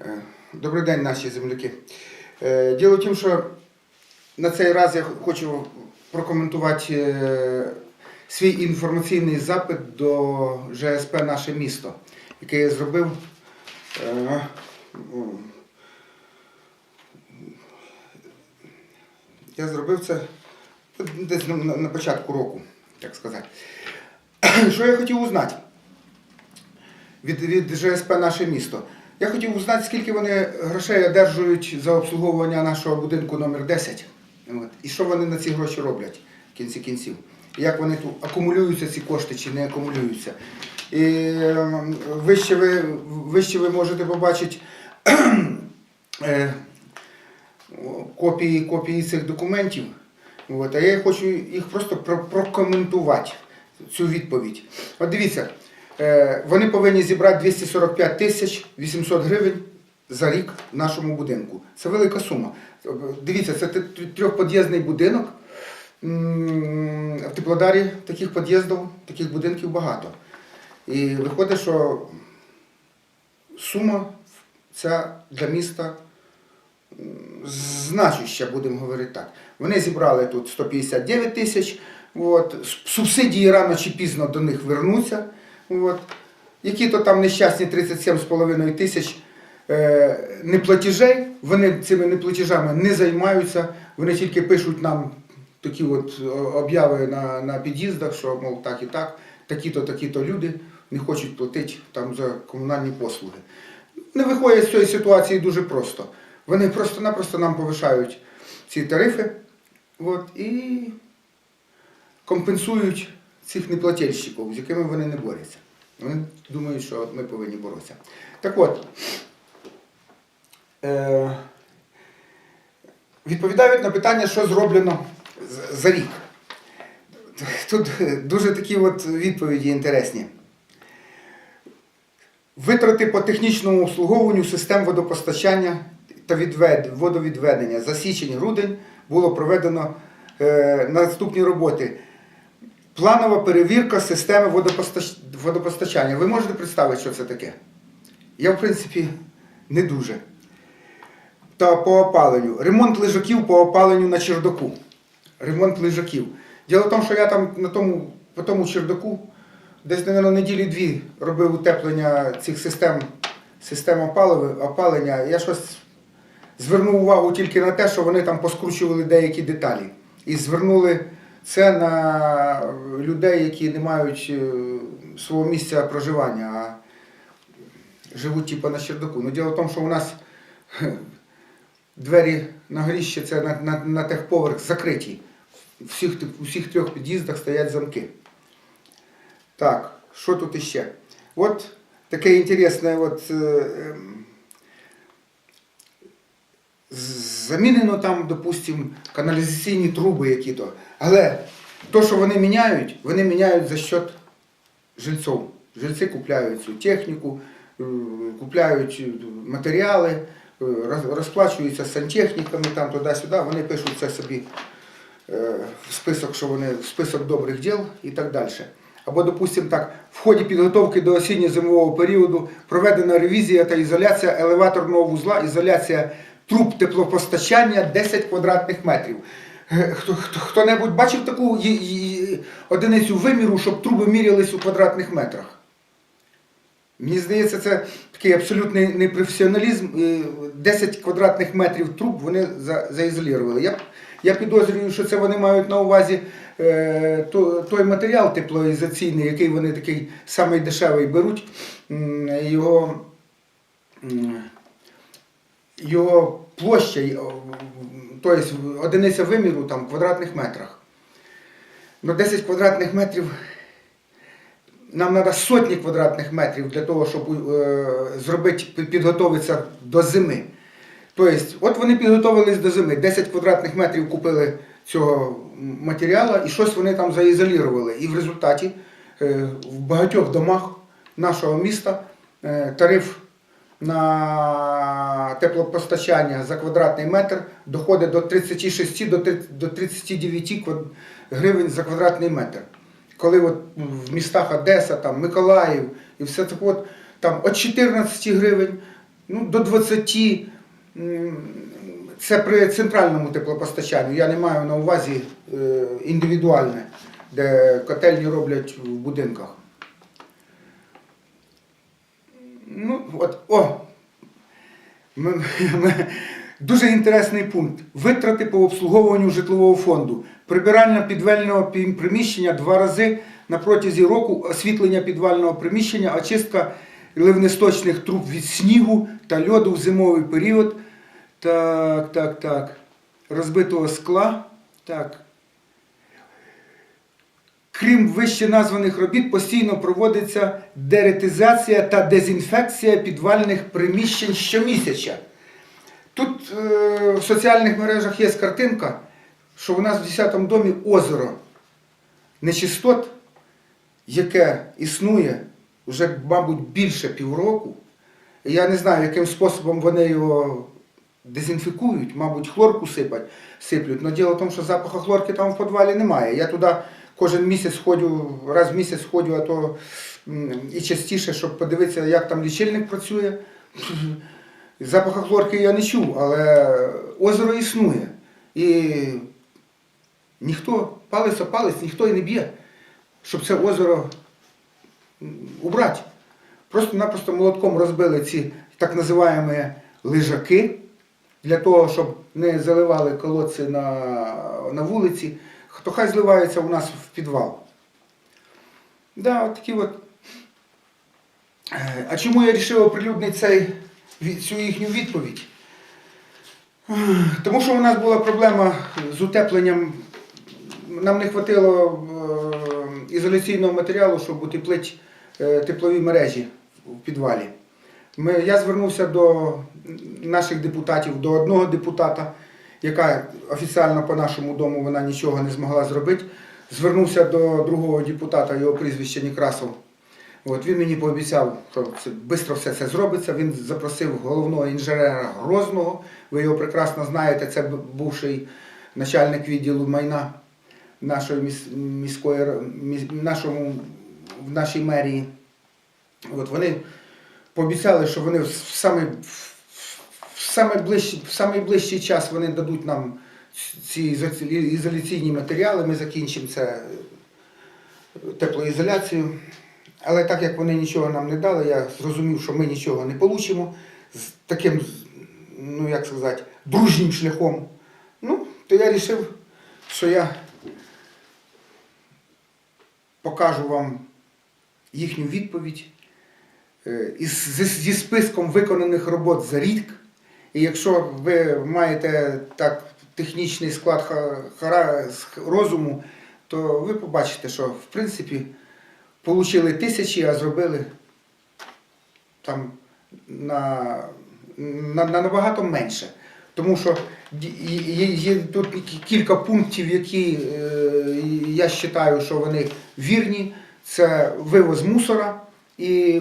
Е, Добрий день, наші земляки. Е, Діло в тім, що на цей раз я хочу прокоментувати е, свій інформаційний запит до ЖСП Наше місто, який я зробив я зробив це десь на початку року, так сказати. Що я хотів узнати? від, від ЖСП наше місто. Я хотів узнати, скільки вони грошей одержують за обслуговування нашого будинку номер 10 От. І що вони на ці гроші роблять в кінці кінців. Як вони тут акумулюються ці кошти чи не акумулюються. І ем, вище ви, вище ви можете побачити е, копії, копії цих документів. От, а я хочу їх просто прокоментувати, цю відповідь. От дивіться, вони повинні зібрати 245 тисяч 800 гривень за рік в нашому будинку. Це велика сума. Дивіться, це т- т- будинок. В Теплодарі таких під'їздів, таких будинків багато. І виходить, що сума ця для міста значуща, будемо говорити так. Вони зібрали тут 159 тисяч. Субсидії рано чи пізно до них вернуться. От. Які то там нещасні 37,5 тисяч е, неплатежей, вони цими неплатежами не займаються, вони тільки пишуть нам такі от е, обяви на, на під'їздах, що мов так і так, такі-то, такі-то люди не хочуть платити там за комунальні послуги. Не виходять з цієї ситуації дуже просто. Вони просто-напросто нам повишають ці тарифи от, і компенсують цих неплательщиків, з якими вони не борються. Вони думають, що ми повинні боротися. Так от, е, відповідають на питання, що зроблено за рік. Тут дуже такі от відповіді інтересні. Витрати по технічному обслуговуванню систем водопостачання та водовідведення за січень-грудень було проведено е, наступні роботи. Планова перевірка системи водопостач... водопостачання. Ви можете представити, що це таке? Я, в принципі, не дуже. Та по опаленню. Ремонт лежаків по опаленню на чердаку. Ремонт лежаків. Діло в тому, що я там на тому, по тому чердаку десь, мабуть, неділі дві робив утеплення цих систем, систем опалення. Я щось звернув увагу тільки на те, що вони там поскручували деякі деталі. І звернули це на людей, які не мають е, свого місця проживання, а живуть типу, на чердаку. Ну, діло в тому, що у нас двері на горіще це на, на, на техповерх закриті. У всіх, всіх трьох під'їздах стоять замки. Так, що тут іще? От таке інтересне, от, е, ем, з- замінено там, допустим, каналізаційні труби які-то. Але то, що вони міняють, вони міняють за счет жильців. Жильці купляють цю техніку, е, купляють е, матеріали, е, розплачуються сантехніками там туди-сюди, вони пишуть це собі в список, що вони в список добрих діл і так далі. Або, допустимо, так, в ході підготовки до осінньо-зимового періоду проведена ревізія та ізоляція елеваторного вузла, ізоляція труб теплопостачання 10 квадратних метрів. Е, Хто, хто, хто-небудь бачив таку одиницю виміру, щоб труби мірялись у квадратних метрах? Мені здається, це такий абсолютний непрофесіоналізм. Е, 10 квадратних метрів труб вони за, заізолювали. Я, я підозрюю, що це вони мають на увазі е, то, той матеріал теплоізоляційний, який вони такий самий дешевий беруть. Його, його площа, тобто одиниця виміру там, в квадратних метрах. Ну, 10 квадратних метрів нам треба сотні квадратних метрів для того, щоб е, зробити, пі- підготуватися до зими. Тобто, от вони підготувалися до зими, 10 квадратних метрів купили цього матеріалу і щось вони там заізолювали. І в результаті е, в багатьох домах нашого міста е, тариф на теплопостачання за квадратний метр доходить до 36 до 39 гривень за квадратний метр. Коли от в містах Одеса, там, Миколаїв і все це от, там від 14 гривень ну, до 20. Це при центральному теплопостачанню. Я не маю на увазі е, індивідуальне, де котельні роблять в будинках. Ну, от, о, М- м- Дуже інтересний пункт. Витрати по обслуговуванню житлового фонду. Прибирання підвального приміщення два рази на протязі року, освітлення підвального приміщення, очистка ливнесточних труб від снігу та льоду в зимовий період. Так, так, так. Розбитого скла. Так. Крім вище названих робіт, постійно проводиться деретизація та дезінфекція підвальних приміщень щомісяця. Тут е, в соціальних мережах є картинка, що у нас в 10-му домі озеро нечистот, яке існує вже, мабуть, більше півроку. Я не знаю, яким способом вони його дезінфікують, мабуть, хлорку сипать, сиплють. Але діло в тому, що запаху хлорки там в підвалі немає. Я туди кожен місяць ходжу, раз в місяць ходжу, а то і частіше, щоб подивитися, як там лічильник працює. Запаха хлорки я не чув, але озеро існує. І ніхто, палець о палець, ніхто і не б'є, щоб це озеро убрати. Просто-напросто молотком розбили ці так називаємо лежаки для того, щоб не заливали колодці на, на вулиці, то хай зливається у нас в підвал. Да, от такі от. Е, А чому я вирішив оприлюднити цей, цю їхню відповідь? Тому що у нас була проблема з утепленням. Нам не вистачило е, ізоляційного матеріалу, щоб утеплити е, теплові мережі в підвалі. Ми, я звернувся до наших депутатів, до одного депутата, яка офіціально по нашому дому вона нічого не змогла зробити. Звернувся до другого депутата, його прізвище Некрасов. От, він мені пообіцяв, що це, швидко все це зробиться. Він запросив головного інженера Грозного. Ви його прекрасно знаєте, це бувший начальник відділу майна нашої міської нашому, в нашій мерії. От вони пообіцяли, що вони в самий, в самий, ближчий, в самий ближчий час вони дадуть нам ці ізоляційні матеріали. Ми закінчимо це е, теплоізоляцію. Але так як вони нічого нам не дали, я зрозумів, що ми нічого не получимо з таким, ну як сказати, дружнім шляхом. Ну, то я вирішив, що я покажу вам їхню відповідь е, із, зі списком виконаних робот за рік. І якщо ви маєте так технічний склад розуму, то ви побачите, що в принципі Получили тисячі, а зробили там на, на, на набагато менше. Тому що є, є тут кілька пунктів, які е, я вважаю, що вони вірні. Це вивоз мусора і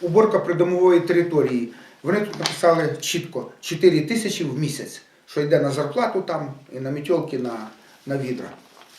уборка придомової території. Вони тут написали чітко 4 тисячі в місяць, що йде на зарплату там і на мітьолки на, на відра.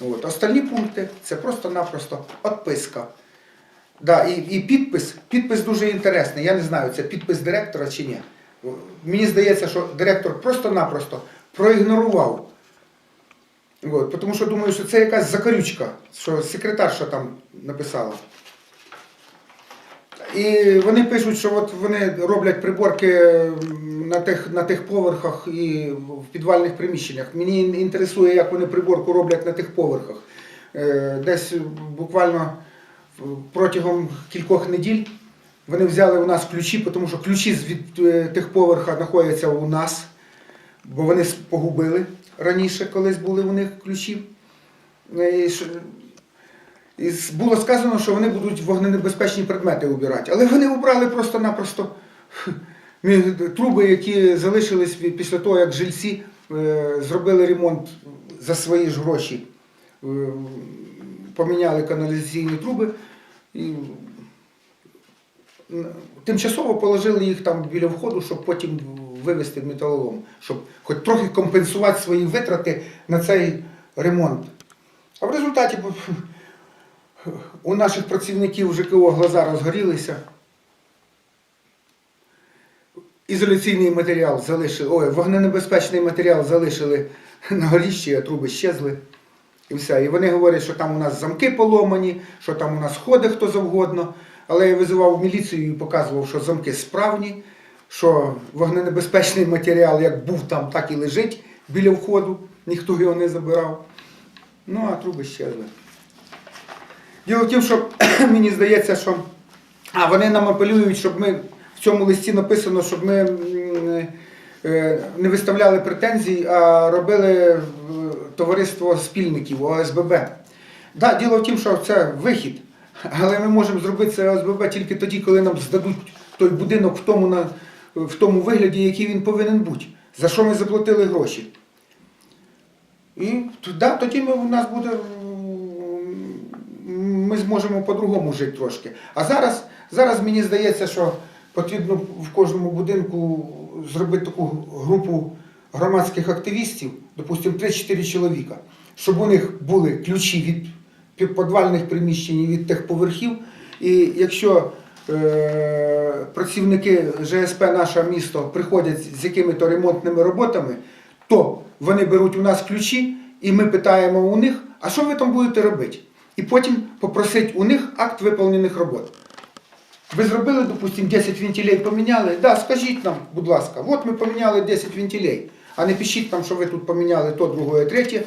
От. Остальні пункти це просто-напросто відписка. Да, і, і підпис, підпис дуже інтересний. Я не знаю, це підпис директора чи ні. Мені здається, що директор просто-напросто проігнорував. От, тому що думаю, що це якась закорючка, що секретарша там написала. І вони пишуть, що от вони роблять приборки на тих, на тих поверхах і в підвальних приміщеннях. Мені інтересує, як вони приборку роблять на тих поверхах. Е, Десь буквально протягом кількох неділь вони взяли у нас ключі, тому що ключі з від е, тих поверха знаходяться у нас, бо вони погубили раніше, колись були у них ключі. Було сказано, що вони будуть вогненебезпечні предмети убирати. Але вони убрали просто-напросто труби, які залишились після того, як жильці е, зробили ремонт за свої ж гроші. Е, поміняли каналізаційні труби і тимчасово положили їх там біля входу, щоб потім вивезти металолом, щоб хоч трохи компенсувати свої витрати на цей ремонт. А в результаті у наших працівників ЖКО глаза розгорілися. ізоляційний матеріал залишили, ой, вогненебезпечний матеріал залишили на горіщі, а труби щезли. І все. І вони говорять, що там у нас замки поломані, що там у нас ходить хто завгодно. Але я визивав міліцію і показував, що замки справні, що вогненебезпечний матеріал як був там, так і лежить біля входу, ніхто його не забирав. Ну, а труби щезли. Діло в тім, що мені здається, що а, вони нам апелюють, щоб ми в цьому листі написано, щоб ми е, не виставляли претензій, а робили е, товариство спільників ОСББ. Да, діло в тім, що це вихід, але ми можемо зробити це ОСББ тільки тоді, коли нам здадуть той будинок в тому, на, в тому вигляді, який він повинен бути. За що ми заплатили гроші. І да, тоді ми, у нас буде, ми зможемо по-другому жити трошки. А зараз, зараз мені здається, що потрібно в кожному будинку зробити таку групу громадських активістів, допустимо, 3-4 чоловіка, щоб у них були ключі від пі- підвальних приміщень від тих поверхів. І якщо е, працівники ЖСП наше місто приходять з якими-то ремонтними роботами, то вони беруть у нас ключі, і ми питаємо у них, а що ви там будете робити? І потім попросить у них акт виповнених робот. Ви зробили, допустимо, 10 вентилей поміняли? Да, скажіть нам, будь ласка, от ми поміняли 10 вентилей. А не пишіть нам, що ви тут поміняли то, друге, третє.